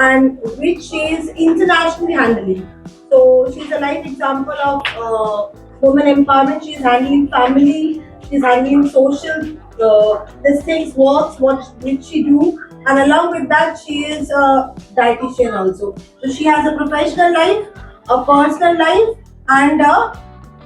and which she is internationally handling. So she's a life example of uh, women empowerment. She's handling family, she's handling social uh, this things works, what did she do, and along with that, she is a dietitian also. So she has a professional life, a personal life, and a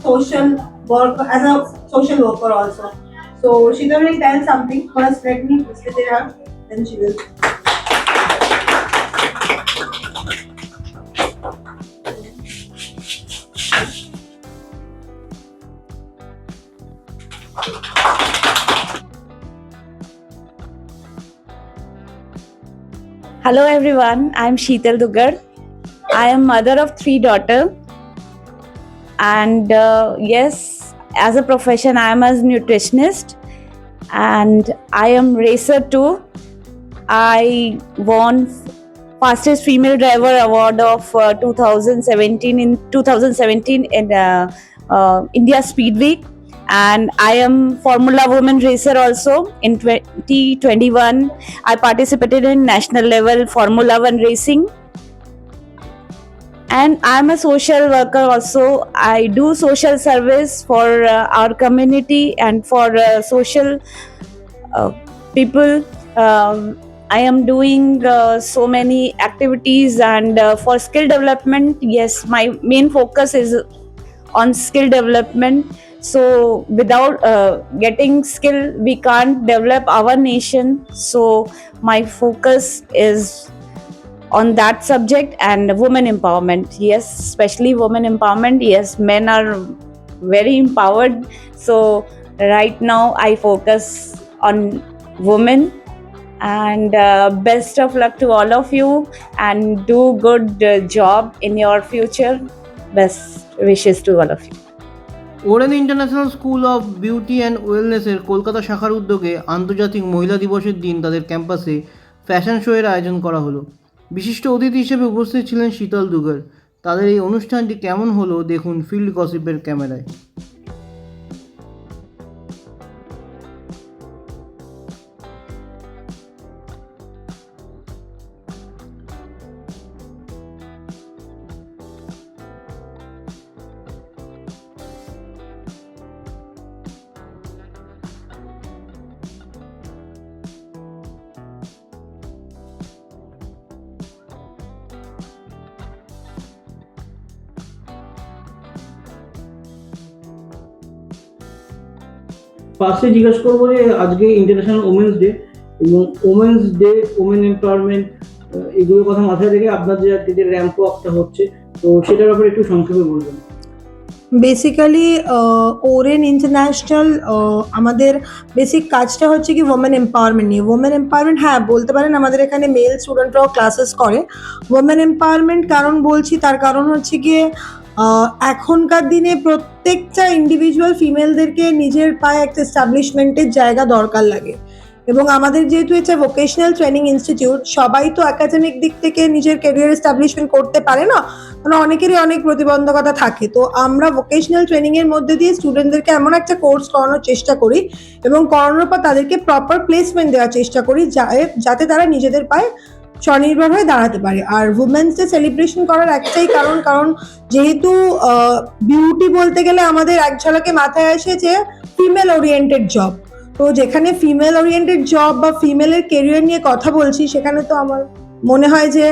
social work as a social worker also. So she will tell something first. Let me visit her, then she will. Hello everyone, I'm Sheetal Dugar. I am mother of three daughters. And uh, yes, as a profession, I am a nutritionist and I am racer too. I won fastest female driver award of uh, 2017 in 2017 in uh, uh, India Speed Week and I am Formula Woman racer also in 2021 I participated in national level Formula One racing. And I'm a social worker also. I do social service for uh, our community and for uh, social uh, people. Um, I am doing uh, so many activities and uh, for skill development. Yes, my main focus is on skill development so without uh, getting skill we can't develop our nation. So my focus is on that subject and women empowerment. Yes especially women empowerment. Yes men are very empowered. So right now i focus on women. And uh, best of luck to all of you. And do good uh, job in your future. Best wishes to all of you Orane international school of beauty and ওয়েলনেসের Kolkata শাখার উদ্যোগে আন্তর্জাতিক মহিলা দিবসের দিন তাদের ক্যাম্পাসে fashion শোয়ের আয়োজন করা হলো। বিশিষ্ট অতিথি হিসেবে উপস্থিত ছিলেন শীতল দুগার তাদের এই অনুষ্ঠানটি কেমন হলো দেখুন ফিল্ড গসিপের ক্যামেরায়। ফার্স্টে জিজ্ঞেস করব যে আজকে ইন্টারন্যাশনাল ওমেন্স ডে এবং ওমেন্স ডে ওমেন এমপাওয়ারমেন্ট এগুলোর কথা মাথায় রেখে আপনার যে আজকে যে র্যাম্প ওয়াকটা হচ্ছে, তো সেটার ব্যাপারে একটু সংক্ষেপে বলবেন। বেসিক্যালি ওরেন ইন্টারন্যাশনাল আমাদের বেসিক কাজটা হচ্ছে কি ওমেন এম্পাওয়ারমেন্ট নিয়ে। ওমেন এম্পাওয়ারমেন্ট হ্যাঁ বলতে পারেন আমাদের এখানে মেল স্টুডেন্টরাও ক্লাসেস করে। ওমেন এম্পাওয়ারমেন্ট কারণ বলছি, তার কারণ হচ্ছে গিয়ে এখনকার দিনে প্রত্যেকটা ইন্ডিভিজুয়াল ফিমেলদেরকে নিজের পায়ে একটা এস্টাবলিশমেন্টের জায়গা দরকার লাগে। এবং আমাদের যেহেতু এটা ভোকেশনাল ট্রেনিং ইনস্টিটিউট সবাই তো একাডেমিক দিক থেকে নিজের কেরিয়ার এস্টাবলিশমেন্ট করতে পারে না মানে অনেকেরই অনেক প্রতিবন্ধকতা থাকে। তো আমরা ভোকেশনাল ট্রেনিং এর মধ্যে দিয়ে স্টুডেন্টদেরকে এমন একটা কোর্স করানোর চেষ্টা করি এবং করানোর পর তাদেরকে প্রপার প্লেসমেন্ট দেওয়ার চেষ্টা করি যাতে তারা নিজেদের পায়ে স্বনির্ভর হয়ে দাঁড়াতে পারে। আর উমেন্স ডে সেলিব্রেশন করার একটাই কারণ কারণ যেহেতু বিউটি বলতে গেলে আমাদের এক ঝলকে মাথায় আসে যে ফিমেল ওরিয়েন্টেড জব তো যেখানে ফিমেল ওরিয়েন্টেড জব বা ফিমেলের কেরিয়ার নিয়ে কথা বলছি, সেখানে তো আমার মনে হয় যে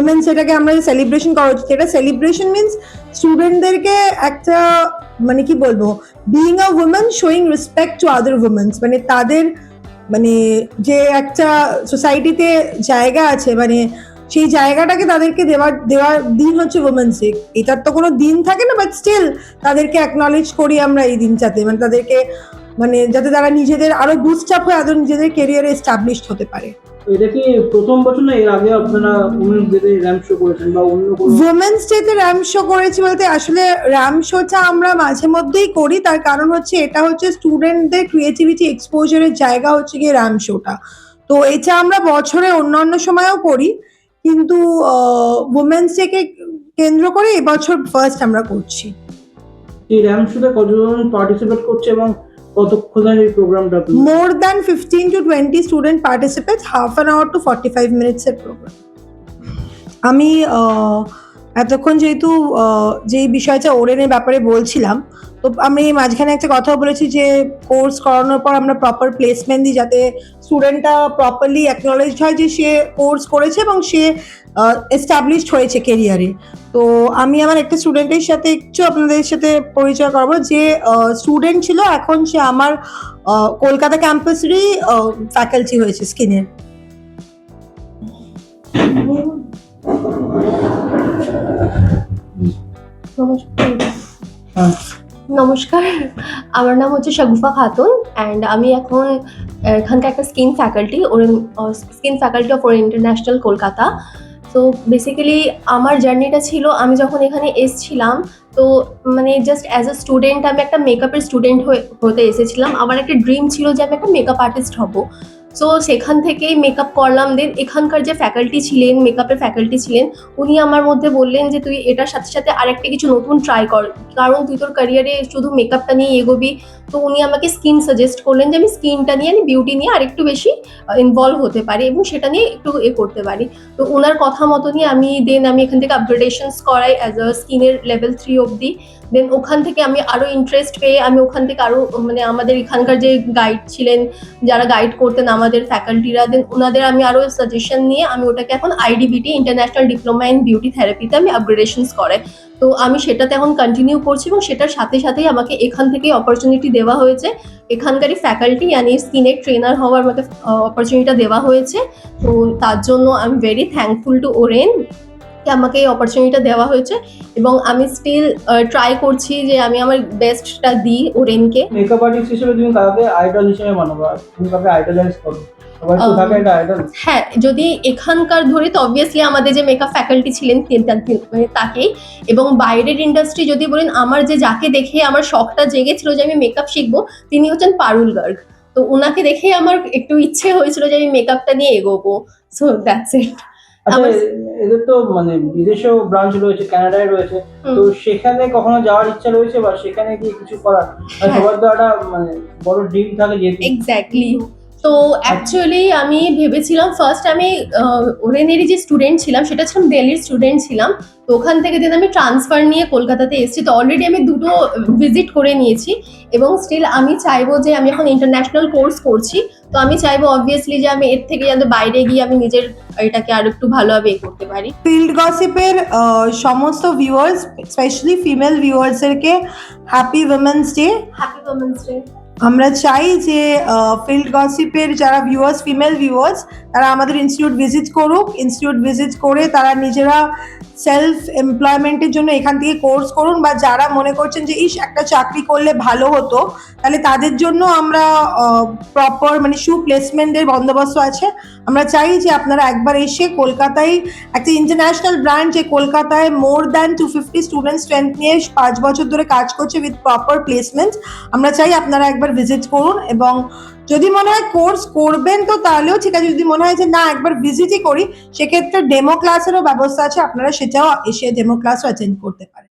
উমেন্স এটাকে আমরা যে সেলিব্রেশন করা উচিত, এটা সেলিব্রেশন মিনস স্টুডেন্টদেরকে একটা মানে কি বলব being a woman showing respect to other women's মানে তাদের মানে যে একটা সোসাইটিতে জায়গা আছে মানে সেই জায়গাটাকে তাদেরকে দেওয়ার দেওয়ার দিন হচ্ছে ওমেন্স ডে এটার তো কোনো দিন থাকে না বাট স্টিল তাদেরকে অ্যাকনলেজ করি আমরা এই দিনটাতে। মানে তাদেরকে মানে যাতে তারা নিজেদের আরও বুস্ট আপ হয়ে আরও নিজেদের কেরিয়ারে এস্টাবলিশড হতে পারে। এটা কি প্রথম বছর না এর আগে আপনারা ওমেন্স ডেতে র্যাম্প শো করেছেন বা অন্য কোনো উমেন্স ডেতে র্যাম শো করেছি বলতে আসলে র্যাম শোটা আমরা মাঝে মধ্যেই করি। তার কারণ হচ্ছে এটা হচ্ছে স্টুডেন্টদের ক্রিয়েটিভিটি এক্সপোজারের জায়গা হচ্ছে গিয়ে র্যাম শোটা। তো এটা আমরা বছরে অন্যান্য সময়ও করি। কিন্তু উমেন্স ডেকে কেন্দ্র করে এবছর ফার্স্ট আমরা করছি। এই র্যাম্প শোতে কতজন পার্টিসিপেট করছে এবং কতক্ষণের এই প্রোগ্রামটা আপনি more than 15 to 20 student participants half an hour to 45 minutes এর program আমি আহ, এতক্ষণ যেহেতু যেই বিষয়টা ওরেনের ব্যাপারে বলছিলাম, তো আমি মাঝখানে একটা কথা বলেছি যে কোর্স করানোর পর আমরা প্রপার প্লেসমেন্ট দিই যাতে স্টুডেন্টটা প্রপারলি অ্যাকনোলেজড হয় যে সে কোর্স করেছে এবং সে এস্টাবলিশড হয়েছে কেরিয়ারে তো আমি আমার একটা স্টুডেন্টের সাথে একটু আপনাদের সাথে পরিচয় করব যে স্টুডেন্ট ছিল এখন সে আমার কলকাতা ক্যাম্পাসেরই ফ্যাকাল্টি হয়েছে স্কিনের নমস্কার। আমার নাম হচ্ছে শাগুফা খাতুন অ্যান্ড আমি এখন এখানকার একটা skin faculty or skin faculty of or international Kolkata. তো বেসিক্যালি আমার জার্নিটা ছিল, আমি যখন এখানে এসছিলাম, তো মানে জাস্ট অ্যাজ আ স্টুডেন্ট আমি একটা মেকআপের স্টুডেন্ট হতে এসেছিলাম। আমার একটা ড্রিম ছিল যে আমি একটা মেকআপ আর্টিস্ট হব। সো সেখান থেকেই মেকআপ করলাম। দেন এখানকার যে ফ্যাকাল্টি ছিলেন মেকআপের ফ্যাকাল্টি ছিলেন, উনি আমার মধ্যে বললেন যে, তুই এটার সাথে সাথে আরেকটা কিছু নতুন ট্রাই কর। কারণ তুই তোর ক্যারিয়ারে শুধু মেকআপটা নিয়ে এগোবি। তো উনি আমাকে স্কিন সাজেস্ট করলেন যে, আমি স্কিনটা নিয়ে, আমি বিউটি নিয়ে আরেকটু বেশি ইনভলভ হতে পারি এবং সেটা নিয়ে একটু এ করতে পারি। তো ওনার কথা মতনই আমি দেন আমি এখান থেকে আপগ্রেডেশনস করাই অ্যাজ আ স্কিনের লেভেল থ্রি অবধি। দেন ওখান থেকে আমি আরও ইন্টারেস্ট পেয়ে, আমি ওখান থেকে আরও মানে আমাদের এখানকার যে গাইড ছিলেন, যারা গাইড করতেন আমাদের ফ্যাকাল্টিরা দেন ওনাদের আমি আরও সাজেশন নিয়ে আমি ওটাকে এখন IDBT international diploma in beauty থেরাপিতে আমি আপগ্রেডেশনস করাই তো আমি সেটাতে এখন কন্টিনিউ করছি এবং সেটার সাথে সাথেই আমাকে এখান থেকেই অপরচুনিটি দেওয়া হয়েছে। এখানকারই ফ্যাকাল্টি মানে স্কিনের ট্রেনার হওয়ার আমাকে অপরচুনিটিটা দেওয়া হয়েছে। তো তার জন্য I am very thankful to Orane আমাকে এই অপরচুনিটিটা দেওয়া হয়েছে এবং আমি স্টিল ট্রাই করছি যে আমি আমার বেস্টটা দিই ওরেনকে। মেকআপ আর্টিস্ট হিসেবে তুমি কাউকে আইডল হিসেবে মানো বা তুমি কাউকে আইডলাইজ করো? Um, হ্যাঁ যদি এখানকার ধরি তো অবভিয়াসলি আমাদের যে মেকআপ ফ্যাকাল্টি ছিলেন মানে তাকেই। এবং বাইরের ইন্ডাস্ট্রি যদি বলেন আমার যে যাকে দেখে আমার শখটা জেগেছিল যে আমি মেকআপ শিখব তিনি হচ্ছেন পারুল গার্গ। তো ওনাকে দেখেই আমার একটু ইচ্ছে হয়েছিল যে আমি মেকআপটা নিয়ে এগোবো। সো দ্যাটস ইট এদের তো মানে বিদেশেও ব্রাঞ্চ রয়েছে কানাডায় রয়েছে। তো সেখানে কখনো যাওয়ার ইচ্ছা রয়েছে বা সেখানে গিয়ে কিছু করার? মানে হ্যাঁ। সবার তো একটা মানে বড় ড্রিম থাকে যেহেতু। এক্স্যাক্টলি তো অ্যাকচুয়ালি আমি ভেবেছিলাম ফার্স্ট আমি ওরেনেরই যে স্টুডেন্ট ছিলাম সেটা ছিলাম দিল্লির স্টুডেন্ট ছিলাম। তো ওখান থেকে দেন আমি ট্রান্সফার নিয়ে কলকাতাতে এসেছি তো অলরেডি আমি দুটো ভিজিট করে নিয়েছি। এবং স্টিল আমি চাইব যে আমি এখন ইন্টারন্যাশনাল কোর্স করছি। তো আমি চাইব অবভিয়াসলি যে আমি এর থেকে যাতে বাইরে গিয়ে আমি নিজের এটাকে আরও একটু ভালোভাবে করতে পারি। ফিল্ড গসিপের সমস্ত viewers specially female ভিউয়ার্সদেরকে happy women's day happy women's day আমরা চাই যে ফিল্ড গসিপের যারা ভিউয়ার্স ফিমেল ভিউয়ার্স তারা আমাদের ইনস্টিটিউট ভিজিট করুক। ইনস্টিটিউট ভিজিট করে তারা নিজেরা সেলফ এমপ্লয়মেন্টের জন্য এখান থেকে কোর্স করুন বা যারা মনে করছেন যে, ইস, একটা চাকরি করলে ভালো হতো, তাহলে তাদের জন্য আমরা প্রপার মানে সু প্লেসমেন্টের বন্দোবস্ত আছে। আমরা চাই যে আপনারা একবার এসে কলকাতায় একটা ইন্টারন্যাশনাল ব্র্যান্ড যে কলকাতায় more than two fifty student strength নিয়ে পাঁচ বছর ধরে কাজ করছে উইথ প্রপার প্লেসমেন্ট আমরা চাই আপনারা একবার ভিজিট করুন এবং যদি মনে হয় কোর্স করবেন তো তাহলেও ঠিক আছে। যদি মনে হয় যে না, একবার ভিজিটই করি, সেক্ষেত্রে ডেমো ক্লাসেরও ব্যবস্থা আছে। আপনারা সেটাও এসে ডেমো ক্লাসও অ্যাটেন্ড করতে পারেন।